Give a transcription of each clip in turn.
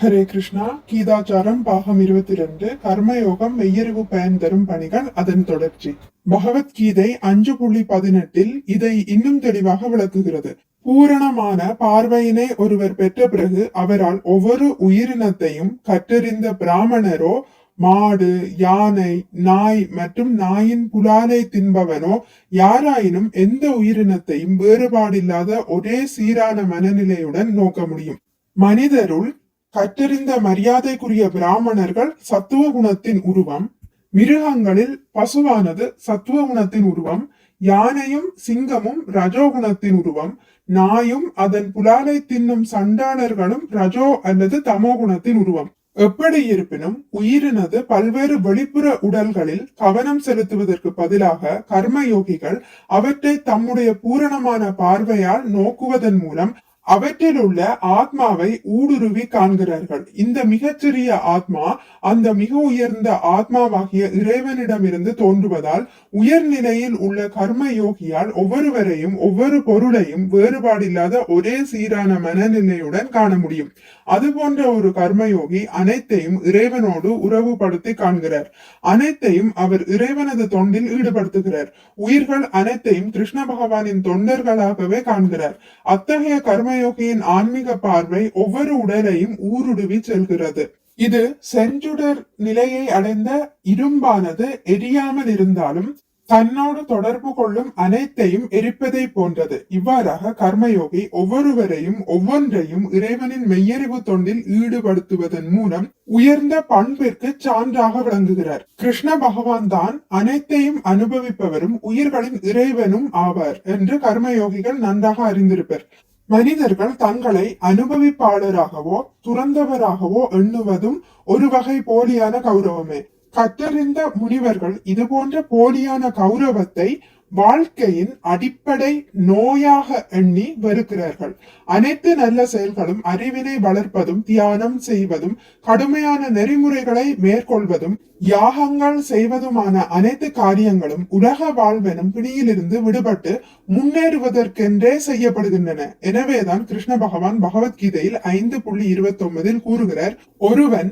ஹரே கிருஷ்ணா கீதாச்சாரம் பாகம் இருபத்தி ரெண்டு கர்மயோகம் மெய்யறிவு பயன் தரும் பணிகள் அதன் தொடர்ச்சி. பகவத்கீதை அஞ்சு புள்ளி பதினெட்டில் இதை இன்னும் தெளிவாக விளக்குகிறது. பூரணமான பார்வையினை ஒருவர் பெற்ற பிறகு அவரால் ஒவ்வொரு உயிரினத்தையும் கற்றறிந்த பிராமணரோ மாடு யானை நாய் மற்றும் நாயின் புலாலை தின்பவனோ யாராயினும் எந்த உயிரினத்தையும் வேறுபாடில்லாத ஒரே சீரான மனநிலையுடன் நோக்க முடியும். மனிதருள் கற்றறிந்த மரியாதைக்குரிய பிராமணர்கள் சத்துவ குணத்தின் உருவம். மிருகங்களில் பசுவானது சத்துவ குணத்தின் உருவம். யானையும் சிங்கமும் ரஜோகுணத்தின் உருவம். நாயும் அதன் புலாலை தின்னும் சண்டாளர்களும் ரஜோ அல்லது தமோ குணத்தின் உருவம். எப்படி இருப்பினும் உயிரினது பல்வேறு வெளிப்புற உடல்களில் கவனம் செலுத்துவதற்கு பதிலாக கர்மயோகிகள் அவற்றை தம்முடைய பூரணமான பார்வையால் நோக்குவதன் மூலம் அவற்றில் உள்ள ஆத்மாவை ஊடுருவி காண்கிறார்கள். இந்த மிகச்சிறிய ஆத்மா அந்த மிக உயர்ந்த ஆத்மாவாகிய இறைவனிடமிருந்து தோன்றுவதால் உயர்நிலையில் உள்ள கர்ம யோகியால் ஒவ்வொருவரையும் ஒவ்வொரு பொருளையும் வேறுபாடில்லாத ஒரே சீரான மனநிலையுடன் காண முடியும். அது போன்ற ஒரு கர்மயோகி அனைத்தையும் இறைவனோடு உறவுபடுத்தி காண்கிறார். அனைத்தையும் அவர் இறைவனது தொண்டில் ஈடுபடுத்துகிறார். உயிர்கள் அனைத்தையும் கிருஷ்ண பகவானின் தொண்டர்களாகவே காண்கிறார். அத்தகைய கர்ம கர்மயோகியின் ஆன்மீக பார்வை ஒவ்வொரு உடலையும் ஊருடுவி செல்கிறது. இது செஞ்சுடர் நிலையை அடைந்த இரும்பானது எரியாமல் இருந்தாலும் தன்னோடு தொடர்பு கொள்ளும் அனைத்தையும் எரிப்பதை போன்றது. இவ்வாறாக கர்மயோகி ஒவ்வொருவரையும் ஒவ்வொன்றையும் இறைவனின் மெய்யறிவு தொண்டில் ஈடுபடுத்துவதன் மூலம் உயர்ந்த பண்பிற்கு சான்றாக விளங்குகிறார். கிருஷ்ண பகவான் தான் அனைத்தையும் அனுபவிப்பவரும் உயிர்களின் இறைவனும் ஆவார் என்று கர்மயோகிகள் நன்றாக அறிந்திருப்பர். மனிதர்கள் தங்களை அனுபவிப்பாளராகவோ துறந்தவராகவோ எண்ணுவதும் ஒரு வகை போலியான கௌரவமே. கற்றறிந்த முனிவர்கள் இதுபோன்ற போலியான கௌரவத்தை வாழ்க்கையின் அடிப்படை நோயாக எண்ணி வருகிறார்கள். அனைத்து நல்ல செயல்களும் அறிவினை வளர்ப்பதும் தியானம் செய்வதும் கடுமையான நெறிமுறைகளை மேற்கொள்வதும் யாகங்கள் செய்வதுமான அனைத்து காரியங்களும் உலக வாழ்வெனும் பிடியிலிருந்து விடுபட்டு முன்னேறுவதற்கென்றே செய்யப்படுகின்றன. எனவேதான் கிருஷ்ண பகவான் பகவத்கீதையில் ஐந்து புள்ளி இருபத்தி ஒன்பதில் கூறுகிறார் ஒருவன்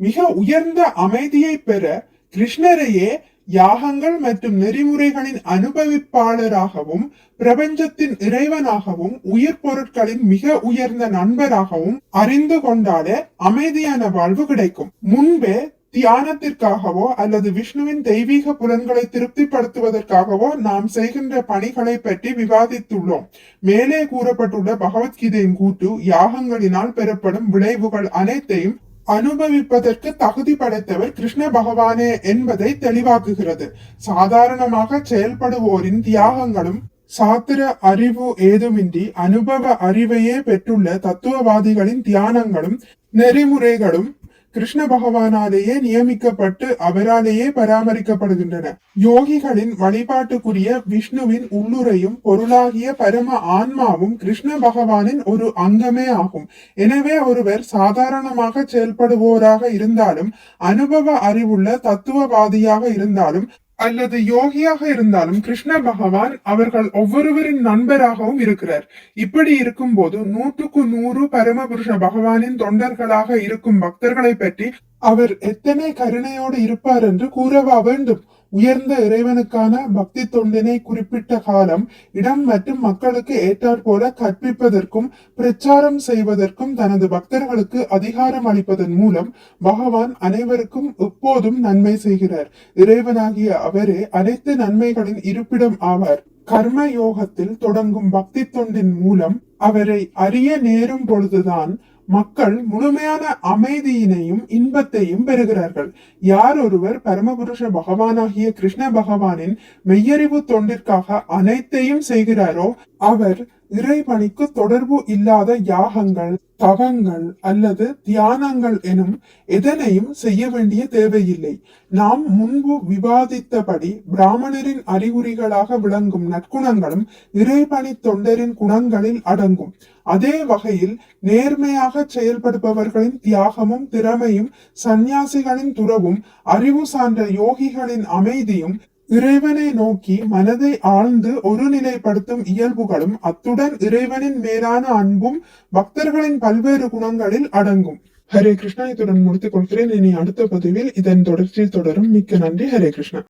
மிக உயர்ந்த அமைதியை பெற கிருஷ்ணரையே யாகங்கள் மற்றும் நெறிமுறைகளின் அனுபவிப்பாளராகவும் பிரபஞ்சத்தின் இறைவனாகவும் உயிர் பொருட்களின் மிக உயர்ந்த நண்பராகவும் அறிந்து கொண்டாலே அமைதியான வாழ்வு கிடைக்கும். முன்பே தியானத்திற்காகவோ அல்லது விஷ்ணுவின் தெய்வீக புலன்களை திருப்திப்படுத்துவதற்காகவோ நாம் செய்கின்ற பணிகளை பற்றி விவாதித்துள்ளோம். மேலே கூறப்பட்டுள்ள பகவத்கீதையின் கூட்டு யாகங்களினால் பெறப்படும் விளைவுகள் அனைத்தையும் அனுபவிப்பதற்கு தகுதி படைத்தவர் கிருஷ்ண பகவானே என்பதை தெளிவாக்குகிறது. சாதாரணமாக செயல்படுவோரின் தியாகங்களும் சாத்திர அறிவு ஏதுமின்றி அனுபவ அறிவையே பெற்றுள்ள தத்துவவாதிகளின் தியானங்களும் நெறிமுறைகளும் கிருஷ்ண பகவானாலேயே நியமிக்கப்பட்டு அவராலேயே பராமரிக்கப்படுகின்றன. யோகிகளின் வழிபாட்டுக்குரிய விஷ்ணுவின் உள்ளுரையும் பொருளாகிய பரம ஆன்மாவும் கிருஷ்ண பகவானின் ஒரு அங்கமே ஆகும். எனவே ஒருவர் சாதாரணமாக செயல்படுவோராக இருந்தாலும் அனுபவ அறிவுள்ள தத்துவவாதியாக இருந்தாலும் அல்லது யோகியாக இருந்தாலும் கிருஷ்ண பகவான் அவர்கள் ஒவ்வொருவரின் நண்பராகவும் இருக்கிறார். இப்படி இருக்கும் போது நூற்றுக்கு நூறு பரமபுருஷ பகவானின் தொண்டர்களாக இருக்கும் பக்தர்களை பற்றி அவர் எத்தனை கருணையோடு இருப்பார் என்று கூறவா வேண்டும்? உயர்ந்த இறைவனுக்கான பக்தி தொண்டினை குறிப்பிட்ட காலம் இடம் மற்றும் மக்களுக்கு ஏற்றாற் போல கற்பிப்பதற்கும் பிரச்சாரம் செய்வதற்கும் தனது பக்தர்களுக்கு அதிகாரம் அளிப்பதன் மூலம் பகவான் அனைவருக்கும் எப்போதும் நன்மை செய்கிறார். இறைவனாகிய அவரே அனைத்து நன்மைகளின் இருப்பிடம் ஆவார். கர்ம யோகத்தில் தொடங்கும் பக்தி தொண்டின் மூலம் அவரை அறிய நேரும் பொழுதுதான் மக்கள் முழுமையான அமைதியினையும் இன்பத்தையும் பெறுகிறார்கள். யார் ஒருவர் பரமபுருஷ பகவானாகிய கிருஷ்ண பகவானின் மெய்யறிவு தொண்டிற்காக அனைத்தையும் செய்கிறாரோ அவர் இறைவனுக்கு தொடர்பு இல்லாத யாகங்கள் தவங்கள் அல்லது தியானங்கள் எனும் எதனையும் செய்ய வேண்டிய தேவையில்லை. நாம் முன்பு விவாதித்தபடி பிராமணரின் அறிகுறிகளாக விளங்கும் நற்குணங்களும் இறைபணி தொண்டரின் குணங்களில் அடங்கும். அதே வகையில் நேர்மையாக செயல்படுபவர்களின் தியாகமும் திறமையும் சந்நியாசிகளின் துறவும் அறிவு சார்ந்த யோகிகளின் அமைதியும் இறைவனை நோக்கி மனதை ஆழ்ந்து ஒருநிலைப்படுத்தும் இயல்புகளும் அத்துடன் இறைவனின் மேலான அன்பும் பக்தர்களின் பல்வேறு குணங்களில் அடங்கும். ஹரே கிருஷ்ணா இத்துடன் முடித்துக் கொள்கிறேன் இனி அடுத்த பதிவில் இதன் தொடர்ச்சி தொடரும். மிக்க நன்றி. ஹரே கிருஷ்ணா.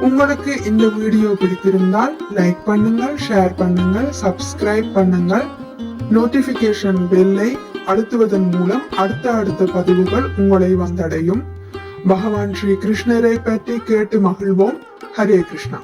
உங்களுக்கு இந்த வீடியோ பிடித்திருந்தால் லைக் பண்ணுங்கள் ஷேர் பண்ணுங்கள் சப்ஸ்கிரைப் பண்ணுங்கள். நோட்டிபிகேஷன் பெல்லை அழுத்துவதன் மூலம் அடுத்த அடுத்த பதிவுகள் உங்களை வந்தடையும். பகவான் ஸ்ரீ கிருஷ்ணரை பற்றி கேட்டு மகிழ்வோம். ஹரே கிருஷ்ணா